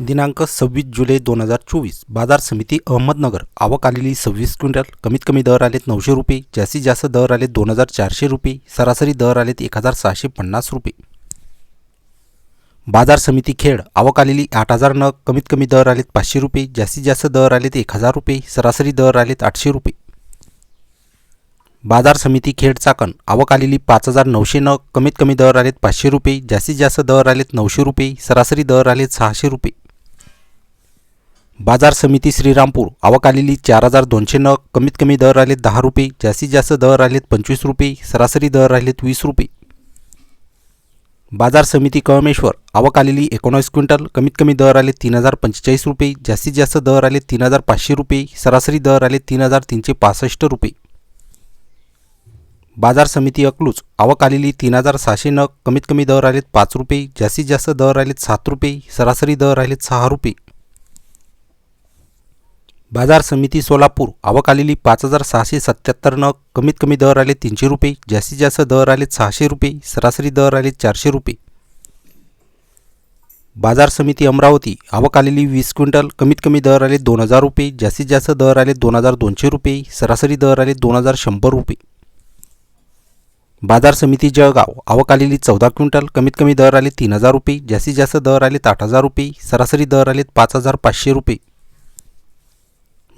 दिनांक सव्वीस जुलै दोन हजार चोवीस. बाजार समिती अहमदनगर. आवक आलेली सव्वीस क्विंटल. कमीत कमी दर आलेत नऊशे रुपये. जास्तीत जास्त दर आलेत दोन हजार चारशे रुपये. सरासरी दर आलेत एक हजार सहाशे पन्नास रुपये. बाजार समिती खेड. आवक आलेली आठ हजार नग. कमीत कमी दर आलेत पाचशे रुपये. जास्तीत जास्त दर आलेत एक हजार रुपये. सरासरी दर आलेत आठशे रुपये. बाजार समिती खेड चाकण. आवक आलेली पाच हजार नऊशे नग. कमीत कमी दर आलेत पाचशे रुपये. जास्तीत जास्त दर आलेत नऊशे रुपये. सरासरी दर आलेत सहाशे रुपये. बाजार समिती श्रीरामपूर. आवक आलेली चार हजार दोनशे नग. कमीत कमी दर आलेत दहा रुपये. जास्तीत जास्त दर आलेत पंचवीस रुपये. सरासरी दर आलेत वीस रुपये. बाजार समिती कळमेश्वर. आवक आलेली एकोणावीस क्विंटल. कमीत कमी दर आले तीन हजार पंचेचाळीस रुपये. जास्तीत जास्त दर आले तीन हजार पाचशे रुपये. सरासरी दर आले तीन हजार तीनशे पासष्ट रुपये. बाजार समिती अकलूज. आवक आलेली तीन हजार सहाशे नग. कमीत कमी दर आलेत पाच रुपये. जास्तीत जास्त दर आलेत सात रुपये. सरासरी दर आलेत सहा रुपये. बाजार समिती सोलापूर. आवक आलेली पाच हजार सहाशे सत्याहत्तरनं कमीत कमी दर आले तीनशे रुपये. जास्तीत जास्त दर आले सहाशे रुपये. सरासरी दर आले चारशे रुपये. बाजार समिती अमरावती. आवक आलेली वीस क्विंटल. कमीत कमी दर आले दोन हजार रुपये. जास्तीत जास्त दर आले दोन हजार दोनशे रुपये. सरासरी दर आले दोन हजार शंभर रुपये. बाजार समिती जळगाव. आवक आलेली चौदा क्विंटल. कमीत कमी दर आले तीन हजार रुपये. जास्तीत जास्त दर आलेत आठ हजार रुपये. सरासरी दर आलेत पाच हजार पाचशे रुपये.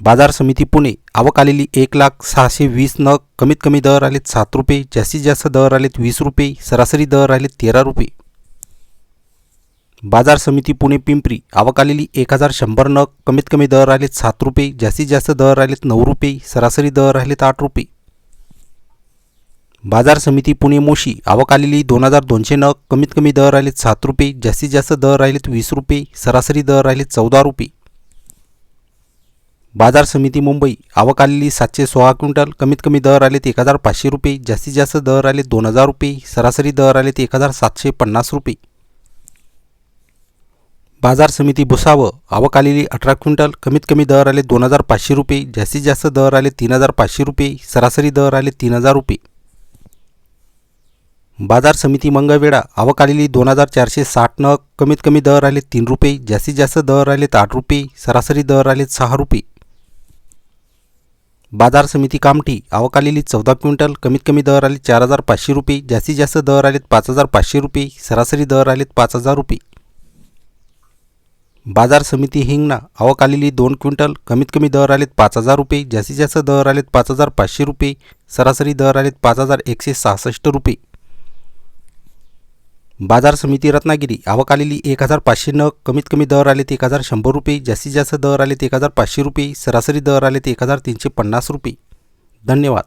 बाजार समिती पुणे आवक आलेली एक लाख सहाशे वीस नग कमीत कमी दर आलेत सात रुपये जास्तीत जास्त दर आलेत वीस रुपये सरासरी दर आलेत तेरा रुपये. बाजार समिती पुणे पिंपरी आवक आलेली एक हजार शंभर नग कमीत कमी दर आलेत सात रुपये जास्तीत जास्त दर आलेत नऊ रुपये सरासरी दर आलेत आठ रुपये. बाजार समिती पुणे मोशी आवक आलेली दोन हजार दोनशे नग कमीत कमी दर आलेत सात रुपये जास्तीत जास्त दर आलेत वीस रुपये सरासरी दर आलेत चौदा रुपये. बाजार समिती मुंबई. आवक आलेली सातशे सोळा क्विंटल. कमीत कमी दर आलेत एक हजार पाचशे रुपये. जास्तीत जास्त दर आले दोन हजार रुपये. सरासरी दर आलेत एक हजार सातशे पन्नास रुपये. बाजार समिती भुसावं आवक आलेली अठरा क्विंटल. कमीत कमी दर आले दोन हजार पाचशे रुपये. जास्तीत जास्त दर आले तीन हजार पाचशे रुपये. सरासरी दर आले तीन हजार रुपये. बाजार समिती मंगळवेढा. आवक आलेली दोन हजार चारशे साठ नग. कमीत कमी दर आले तीन रुपये. जास्तीत जास्त दर आलेत आठ रुपये. सरासरी दर आलेत सहा रुपये. बाजार समिती कामठी आवक आलेली चौदा क्विंटल कमीत कमी दर आले चार हजार पाचशे रुपये जास्तीत जास्त दर आलेत पाच हजार पाचशे रुपये सरासरी दर आलेत पाच हजार रुपये. बाजार समिती हिंगणा आवक आलेली दोन क्विंटल कमीत कमी दर आलेत पाच हजार रुपये जास्तीत जास्त दर आलेत पाच हजार पाचशे रुपये सरासरी दर आलेत पाच हजार एकशे सहासष्ट रुपये. बाजार समिती रत्नागिरी. आवक आलेली एक हजार पाचशे नग. कमीत कमी दर आलेत एक हजार शंभर रुपये. जास्तीत जास्त दर आले ते एक हजार पाचशे रुपये. सरासरी दर आले ते एक हजार तीनशे पन्नास रुपये. धन्यवाद.